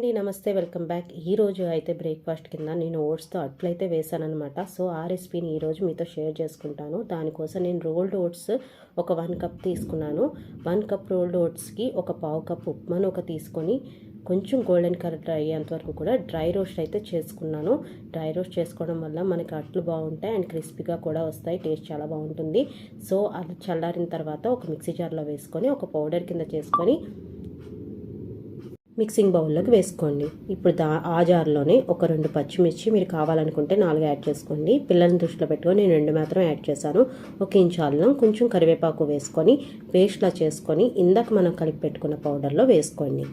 అండి నమస్తే welcome back. ఈ రోజు అయితే బ్రేక్ఫాస్ట్ కింద నేను ఓట్స్తో అట్లయితే వేసానమాట సో ఆ రెసిపీని ఈరోజు మీతో షేర్ చేసుకుంటాను. దానికోసం నేను రోల్డ్ ఓట్స్ ఒక వన్ కప్ తీసుకున్నాను. వన్ కప్ రోల్డ్ ఓట్స్కి ఒక పావు కప్ ఉప్మాను ఒక తీసుకొని కొంచెం గోల్డెన్ కలర్ అయ్యేంత వరకు కూడా డ్రై రోస్ట్ అయితే చేసుకున్నాను. డ్రై రోస్ట్ చేసుకోవడం వల్ల మనకి అట్లు బాగుంటాయి అండ్ క్రిస్పీగా కూడా వస్తాయి టేస్ట్ చాలా బాగుంటుంది. సో అది చల్లారిన తర్వాత ఒక మిక్సీ జార్లో వేసుకొని ఒక పౌడర్ కింద చేసుకొని మిక్సింగ్ బౌల్లోకి వేసుకోండి. ఇప్పుడు దా ఆ జార్లోనే ఒక రెండు పచ్చిమిర్చి మీరు కావాలనుకుంటే నాలుగు యాడ్ చేసుకోండి. పిల్లల్ని దృష్టిలో పెట్టుకొని నేను రెండు మాత్రం యాడ్ చేశాను. ఒక ఇంచు అల్లం కొంచెం కరివేపాకు వేసుకొని పేస్ట్లా చేసుకొని ఇందాక మనం కలిపి పెట్టుకున్న పౌడర్లో వేసుకోండి.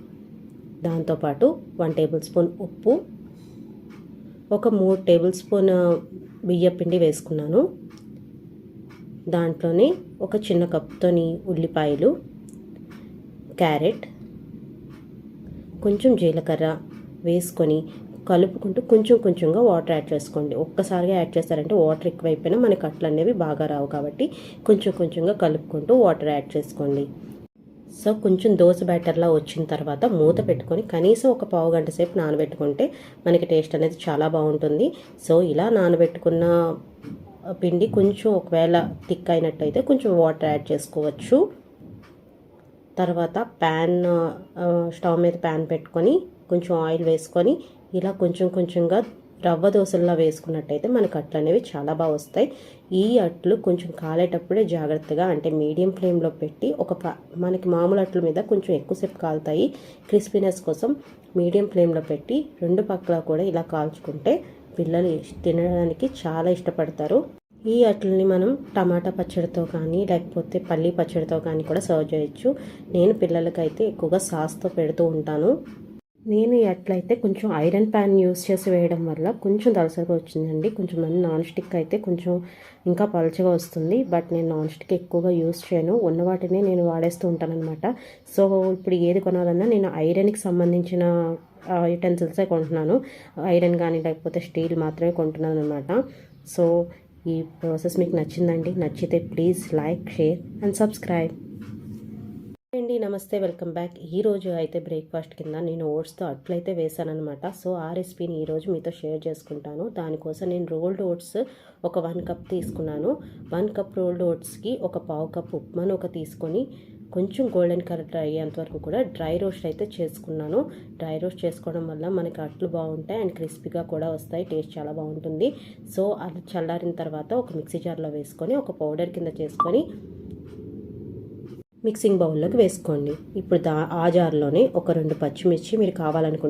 దాంతోపాటు వన్ టేబుల్ స్పూన్ ఉప్పు ఒక మూడు టేబుల్ స్పూన్ బియ్యపిండి వేసుకున్నాను. దాంట్లోనే ఒక చిన్న కప్తోని ఉల్లిపాయలు క్యారెట్ కొంచెం జీలకర్ర వేసుకొని కలుపుకుంటూ కొంచెం కొంచెంగా వాటర్ యాడ్ చేసుకోండి. ఒక్కసారిగా యాడ్ చేస్తారంటే వాటర్ ఎక్కువైపోయినా మనకి అట్లు అనేవి బాగా రావు కాబట్టి కొంచెం కొంచెంగా కలుపుకుంటూ వాటర్ యాడ్ చేసుకోండి. సో కొంచెం దోశ బ్యాటర్లా వచ్చిన తర్వాత మూత పెట్టుకొని కనీసం ఒక పావు గంట సేపు నానబెట్టుకుంటే మనకి టేస్ట్ అనేది చాలా బాగుంటుంది. సో ఇలా నానబెట్టుకున్న పిండి కొంచెం ఒకవేళ థిక్ అయినట్టయితే కొంచెం వాటర్ యాడ్ చేసుకోవచ్చు. తర్వాత ప్యాన్ స్టవ్ మీద ప్యాన్ పెట్టుకొని కొంచెం ఆయిల్ వేసుకొని ఇలా కొంచెం కొంచెంగా రవ్వ దోశల్లో వేసుకున్నట్టయితే మనకు అట్లు అనేవి చాలా బాగా వస్తాయి. ఈ అట్లు కొంచెం కాలేటప్పుడే జాగ్రత్తగా అంటే మీడియం ఫ్లేమ్లో పెట్టి ఒక మనకి మామూలు అట్ల మీద కొంచెం ఎక్కువసేపు కాలుతాయి. క్రిస్పీనెస్ కోసం మీడియం ఫ్లేమ్లో పెట్టి రెండు పక్కల కూడా ఇలా కాల్చుకుంటే పిల్లలు తినడానికి చాలా ఇష్టపడతారు. ఈ అట్లని మనం టమాటా పచ్చడితో కానీ లేకపోతే పల్లీ పచ్చడితో కానీ కూడా సర్వ్ చేయొచ్చు. నేను పిల్లలకైతే ఎక్కువగా సాస్తో పెడుతూ ఉంటాను. నేను ఎట్లయితే కొంచెం ఐరన్ ప్యాన్ యూస్ చేసి వేయడం వల్ల కొంచెం దలసరిగా వచ్చిందండి. కొంచెం మంది నాన్ స్టిక్ అయితే కొంచెం ఇంకా పలచగా వస్తుంది. బట్ నేను నాన్ స్టిక్ ఎక్కువగా యూస్ చేయను. ఉన్న వాటినే నేను వాడేస్తూ ఉంటానన్నమాట. సో ఇప్పుడు ఏది కొనాలన్నా నేను ఐరన్కి సంబంధించిన యుటెన్సిల్సే కొంటున్నాను. ఐరన్ కానీ లేకపోతే స్టీల్ మాత్రమే కొంటున్నాను అనమాట సో ఈ ప్రాసెస్ మీకు నచ్చిందండి నచ్చితే please like share and subscribe. అండి నమస్తే వెల్కమ్ బ్యాక్. ఈ రోజు అయితే బ్రేక్ఫాస్ట్ కింద నేను ఓట్స్తో అట్లయితే వేశానమాట సో ఆ రెసిపీని ఈరోజు మీతో షేర్ చేసుకుంటాను. దానికోసం నేను రోల్డ్ ఓట్స్ ఒక వన్ కప్ తీసుకున్నాను. వన్ కప్ రోల్డ్ ఓట్స్కి ఒక పావు కప్ ఉప్మాను ఒక తీసుకొని కొంచెం గోల్డెన్ కలర్ అయ్యేంత వరకు కూడా డ్రై రోస్ట్ అయితే చేసుకున్నాను. డ్రై రోస్ట్ చేసుకోవడం వల్ల మనకి అట్లు బాగుంటాయి అండ్ క్రిస్పీగా కూడా వస్తాయి. టేస్ట్ చాలా బాగుంటుంది. సో అది చల్లారిన తర్వాత ఒక మిక్సీ జార్లో వేసుకొని ఒక పౌడర్ కింద చేసుకొని మిక్సింగ్ బౌల్లోకి వేసుకోండి. ఇప్పుడు దా ఆ జార్లోనే ఒక రెండు పచ్చిమిర్చి మీరు కావాలనుకుంటే